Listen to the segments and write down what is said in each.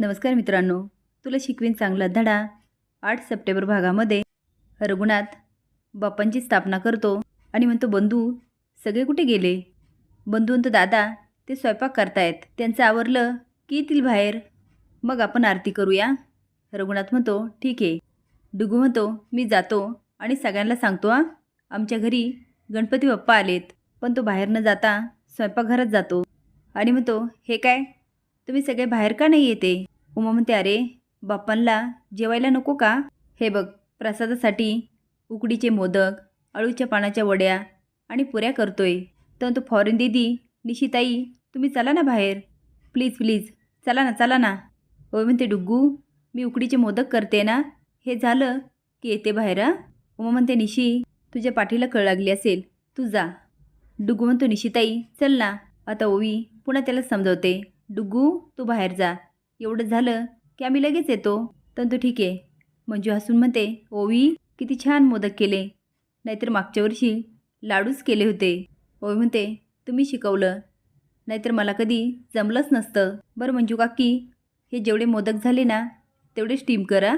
नमस्कार मित्रांनो तुला शिकवीन चांगला धडा. आठ सप्टेंबर भागामध्ये रघुनाथ बाप्पांची स्थापना करतो आणि म्हणतो बंधू सगळे कुठे गेले? बंधू म्हणतो दादा ते स्वयंपाक करतायत. त्यांचं आवरलं की येतील बाहेर. मग आपण आरती करूया. रघुनाथ म्हणतो ठीक आहे. डुगू म्हणतो मी जातो आणि सगळ्यांना सांगतो हा. आमच्या घरी गणपती बाप्पा आलेत पण तो बाहेर न जाता स्वयंपाकघरात जातो. आणि म्हणतो हे काय? तुम्ही सगळे बाहेर का नाही येते? उमा म्हणते अरे बाप्पांना जेवायला नको का? हे बघ प्रसादासाठी उकडीचे मोदक अळूच्या पानाच्या वड्या आणि पुऱ्या करतोय. तर तो फॉरेन दिदी निशिताई तुम्ही चला ना बाहेर. प्लीज प्लीज चला ना चला ना. होय म्हणते डुग्गू मी उकडीचे मोदक करते ना? हे झालं की येते बाहेर उमा म्हणते निशी तुझ्या पाठीला कळ लागली असेल तू जा. डुग्गू म्हणतो निशिताई चल ना. आता ओवी पुन्हा त्याला समजवते. डुग्गू तू बाहेर जा. एवढं झालं की आम्ही लगेच येतो. तर तो ठीक आहे. मंजू हसून म्हणते ओवी किती छान मोदक केले. नाहीतर मागच्या वर्षी लाडूच केले होते. ओवी म्हणते तुम्ही शिकवलं. नाहीतर मला कधी जमलंच नसतं. बरं मंजू काकी हे जेवढे मोदक झाले ना तेवढे स्टीम करा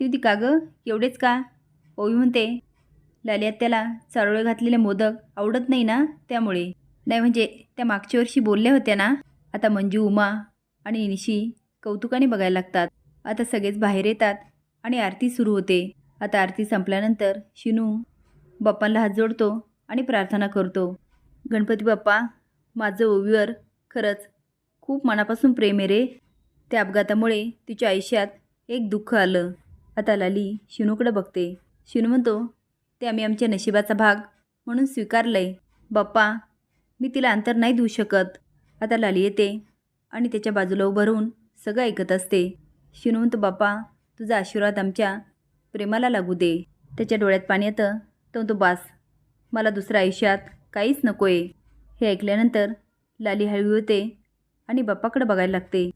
ती ती का गं? एवढेच का? ओवी म्हणते लालियात त्याला चारोळे घातलेले मोदक आवडत नाही ना त्यामुळे. नाही म्हणजे त्या मागच्या वर्षी बोलल्या होत्या ना. आता मंजू उमा आणि इनिशी कौतुकाने बघायला लागतात. आता सगळेच बाहेर येतात आणि आरती सुरू होते. आता आरती संपल्यानंतर शिनू बाप्पांना हात जोडतो आणि प्रार्थना करतो. गणपती बाप्पा माझं ओवीवर खरंच खूप मनापासून प्रेम आहे रे. त्या अपघातामुळे तिच्या आयुष्यात एक दुःख आलं. आता लाली शिनूकडे बघते. शिनू म्हणतो ते आम्ही आमच्या नशिबाचा भाग म्हणून स्वीकारलं आहे बाप्पा मी तिला अंतर नाही देऊ शकत. आता लाली येते आणि त्याच्या बाजूला उभं राहून सगळं ऐकत असते. श्रीमंत म्हणतो बाप्पा तुझा आशीर्वाद आमच्या प्रेमाला लागू दे. त्याच्या डोळ्यात पाणी येतं. तो तो बास मला दुसऱ्या आयुष्यात काहीच नको आहे हे ऐकल्यानंतर लाली हळवी होते आणि बाप्पाकडे बघायला लागते.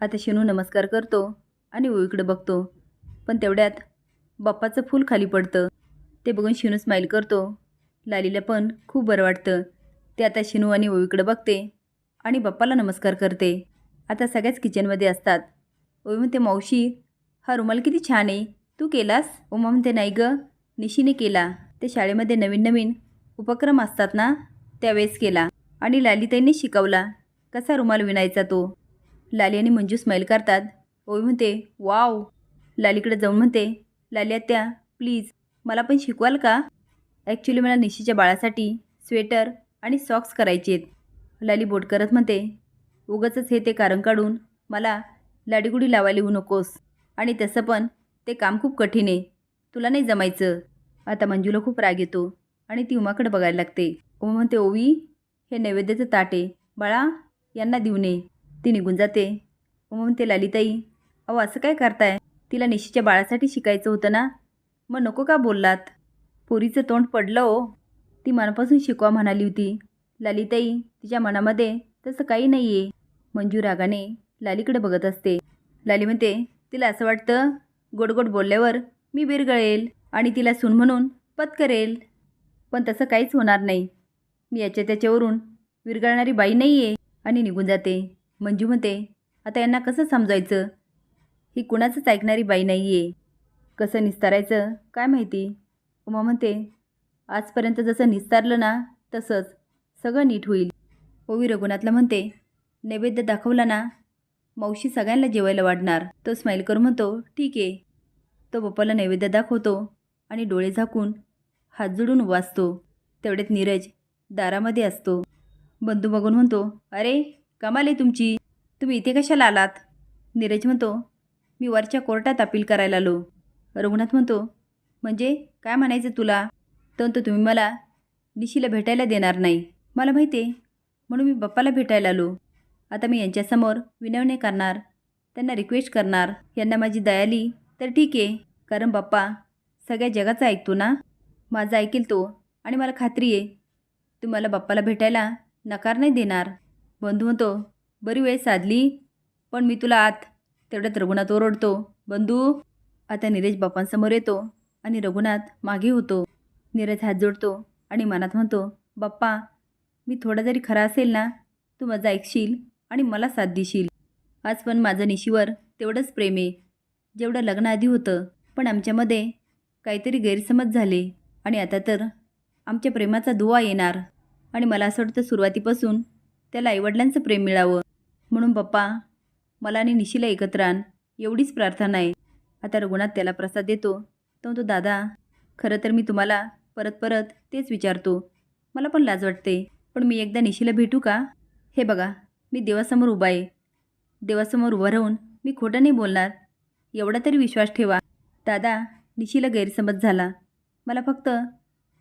आता शिनू नमस्कार करतो आणि ओळीकडे बघतो. पण तेवढ्यात बाप्पाचं फूल खाली पडतं. ते बघून शिनू स्माईल करतो. लालीला पण खूप बरं वाटतं. ते आता शिनू आणि ओळीकडं बघते आणि बाप्पाला नमस्कार करते. आता सगळ्याच किचनमध्ये असतात. ओवी म्हणते मावशी हा रुमाल किती छान आहे. तू केलास? उमा म्हणते नाही गं निशीने केला. ते शाळेमध्ये नवीन नवीन उपक्रम असतात ना त्यावेळेस केला. आणि लालीताईंनी शिकवला. कसा रुमाल विणायचा तो? लाली आणि मंजू स्माईल करतात. ओवी म्हणते वाव. लालीकडे जाऊन म्हणते लाली आत्या प्लीज मला पण शिकवाल का? ॲक्च्युली मला निशीच्या बाळासाठी स्वेटर आणि सॉक्स करायचे आहेत लाली बोट करत म्हणते उगंच हे ते कारण काढून मला लाडीगुडी लावायला येऊ नकोस. आणि तसं पण ते काम खूप कठीण आहे. तुला नाही जमायचं. आता मंजूला खूप राग येतो आणि ती उमाकडे बघायला लागते. उमा म्हणते ओवी हे नैवेद्याचं ताट आहे. बाळा यांना देऊ नये ती निघून जाते. उमा म्हणते लालिताई अहो असं काय करताय? तिला निशीच्या बाळासाठी शिकायचं होतं ना? मग नको का बोललात? पोरीचं तोंड पडलं ओ. ती मनापासून शिकवा म्हणाली होती. ललिताई तिच्या मनामध्ये तसं काही नाही आहे मंजू रागाने लालीकडे बघत असते. लाली म्हणते तिला असं वाटतं गोड गोड बोलल्यावर मी बिरगळेल आणि तिला सून म्हणून पत्करेल पण तसं काहीच होणार नाही. मी याच्या त्याच्यावरून विरगळणारी बाई नाही आहे आणि निघून जाते. मंजू म्हणते आता यांना कसं समजायचं? ही कुणाचंच ऐकणारी बाई नाही आहे कसं निस्तारायचं? काय माहिती? उमा म्हणते आजपर्यंत जसं निस्तारलं ना तसंच सगळं नीट होईल. हो ओवी रघुनाथला म्हणते नैवेद्य दाखवला ना मावशी सगळ्यांना जेवायला वाढणार. तो स्माईल करून म्हणतो ठीक आहे. तो पप्पाला नैवेद्य दाखवतो आणि डोळे झाकून हात जोडून वाचतो. तेवढ्यात नीरज दारामध्ये असतो. बंधू बघून म्हणतो अरे कमाल आहे तुमची. तुम्ही इथे कशाला आलात? नीरज म्हणतो मी वरच्या कोर्टात अपील करायला आलो. रघुनाथ म्हणतो म्हणजे काय म्हणायचं तुला? तर तो तुम्ही मला निशीला भेटायला देणार नाही. मला माहिती आहे म्हणून मी बाप्पाला भेटायला आलो. आता मी यांच्यासमोर विनवणे करणार त्यांना रिक्वेस्ट करणार. यांना माझी दयाली तर ठीक आहे. कारण बाप्पा सगळ्या जगाचा ऐकतो ना? माझं ऐकेल तो आणि मला खात्री आहे. तुम्हाला बाप्पाला भेटायला नकार नाही देणार. बंधू म्हणतो बरी वेळ साधली पण मी तुला आत तेवढ्यात रघुनाथ ओरडतो. बंधू. आता नीरज बाप्पांसमोर येतो आणि रघुनाथ मागे होतो. नीरज हात जोडतो आणि मनात म्हणतो बाप्पा मी थोडा जरी खरा असेल ना तू माझं ऐकशील आणि मला साथ देशील. आज पण माझं निशीवर तेवढंच प्रेम आहे. जेवढं लग्नाआधी होतं पण आमच्यामध्ये काहीतरी गैरसमज झाले आणि आता तर आमच्या प्रेमाचा दुवा येणार. आणि मला असं वाटतं सुरुवातीपासून त्याला आईवडिलांचं प्रेम मिळावं. म्हणून पप्पा मला आणि निशीला एकत्र आण एवढीच प्रार्थना आहे. आता रघुनाथ त्याला प्रसाद देतो. तो म्हणतो दादा खरं तर मी तुम्हाला परत परत तेच विचारतो. मला पण लाज वाटते. पण मी एकदा निशीला भेटू का? हे बघा मी देवासमोर उभा आहे. देवासमोर उभं राहून मी खोटं नाही बोलणार. एवढा तरी विश्वास ठेवा. दादा निशीला गैरसमज झाला. मला फक्त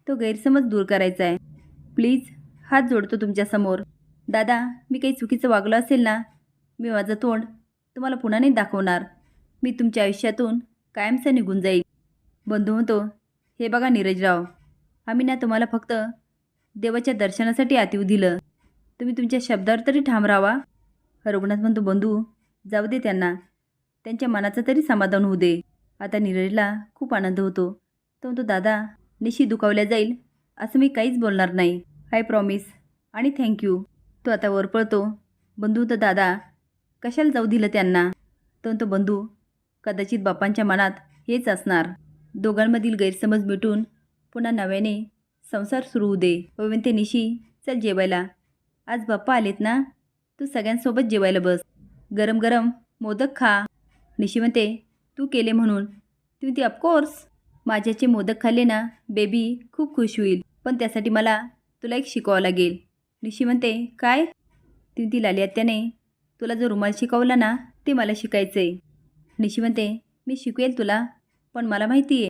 तो गैरसमज दूर करायचा आहे. प्लीज हात जोडतो तुमच्यासमोर. दादा मी काही चुकीचं वागलं असेल ना मी माझं तोंड तुम्हाला पुन्हा नाही दाखवणार. मी तुमच्या आयुष्यातून कायमचं निघून जाईल बंधू म्हणतो हे बघा नीरजराव आम्ही ना तुम्हाला फक्त देवाच्या दर्शनासाठी आत येऊ दिलं. तुम्ही तुमच्या शब्दावर तरी ठाम राहावा. रघुनाथ म्हणतो बंधू जाऊ दे त्यांना. त्यांच्या मनाचं तरी समाधान होऊ दे. आता नीरजला खूप आनंद होतो. तो म्हणतो दादा निशी दुखावल्या जाईल असं मी काहीच बोलणार नाही. आय प्रॉमिस आणि थँक्यू तो आता वर पळतो. बंधू तर दादा कशाला जाऊ दिलं त्यांना? तो म्हणतो बंधू कदाचित बापांच्या मनात हेच असणार. दोघांमधील गैरसमज मिटून पुन्हा नव्याने संसार सुरू होऊ दे. ते निशी चल जेवायला. आज बाप्पा आलेत ना? तू सगळ्यांसोबत जेवायला बस. गरम गरम मोदक खा. निशी म्हणते तू केले म्हणून. ती म्हणते ऑफकोर्स माझ्याचे मोदक खाल्ले ना बेबी खूप खुश होईल. पण त्यासाठी मला तुला एक शिकवावं लागेल. निशी म्हणते काय? ती म्हणती लाली आत्याने तुला जो रुमाल शिकवला ना ते मला शिकायचं आहे निशी म्हणते मी शिकवेल तुला पण मला माहिती आहे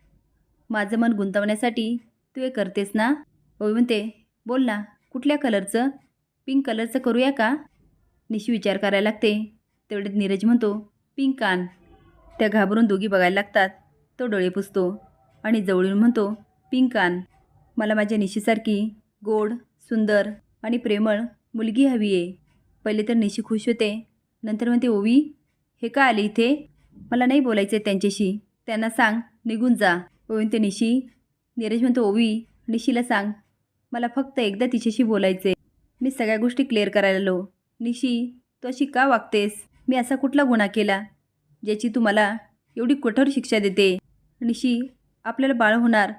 माझं मन गुंतवण्यासाठी तू हे करतेस ना? ओवी म्हणते. बोल ना कुठल्या कलरचं पिंक कलरचं करूया का? निशी विचार करायला लागते. तेवढ्यात नीरज म्हणतो पिंक कान त्या घाबरून दोघी बघायला लागतात. तो डोळे पुसतो आणि जवळून म्हणतो पिंक कान मला माझ्या निशीसारखी गोड सुंदर आणि प्रेमळ मुलगी हवी आहे. पहिले तर निशी खुश होते. नंतर म्हणते ओवी हे का आले इथे? मला नाही बोलायचं आहे त्यांच्याशी. त्यांना सांग निघून जा. ओवी ते निशी नीरज म्हणतो ओवी निशीला सांग. मला फक्त एकदा तिच्याशी बोलायचे मी सगळ्या गोष्टी क्लिअर करायला आलो. निशी तू अशी का वागतेस? मी असा कुठला गुन्हा केला? ज्याची तू मला एवढी कठोर शिक्षा देते. निशी आपल्याला बाळ होणार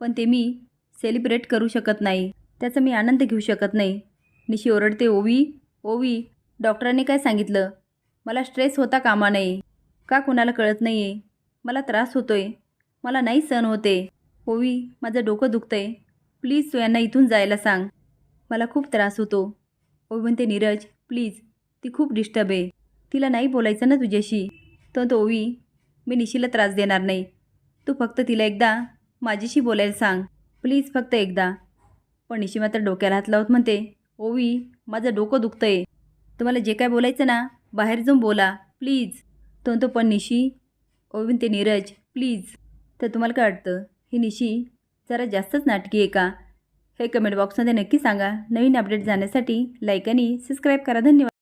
पण ते मी सेलिब्रेट करू शकत नाही. त्याचा मी आनंद घेऊ शकत नाही. निशी ओरडते ओवी ओवी डॉक्टरांनी काय सांगितलं? मला स्ट्रेस होता कामा नये. का कुणाला कळत नाही आहे मला त्रास होतोय. मला नाही सहन होते. ओवी माझं डोकं दुखतंय. प्लीज तू यांना इथून जायला सांग. मला खूप त्रास होतो. ओवी म्हणते नीरज प्लीज. ती खूप डिस्टर्ब आहे. तिला नाही बोलायचं ना तुझ्याशी. तर तो ओवी मी निशीला त्रास देणार नाही. तू फक्त तिला एकदा माझ्याशी बोलायला सांग. प्लीज फक्त एकदा. पण निशी मात्र डोक्याला हात लावत म्हणते ओवी माझं डोकं दुखतं आहे तुम्हाला जे काय बोलायचं ना बाहेर जाऊन बोला. प्लीज. तो तो पण निशी. ओवीन ते नीरज प्लीज. तर तुम्हाला काय वाटतं? ही निशी जरा जास्तच नाटकी आहे का? हे कमेंट बॉक्समध्ये नक्की सांगा. नवीन अपडेट जाण्यासाठी लाईक आणि सबस्क्राईब करा. धन्यवाद.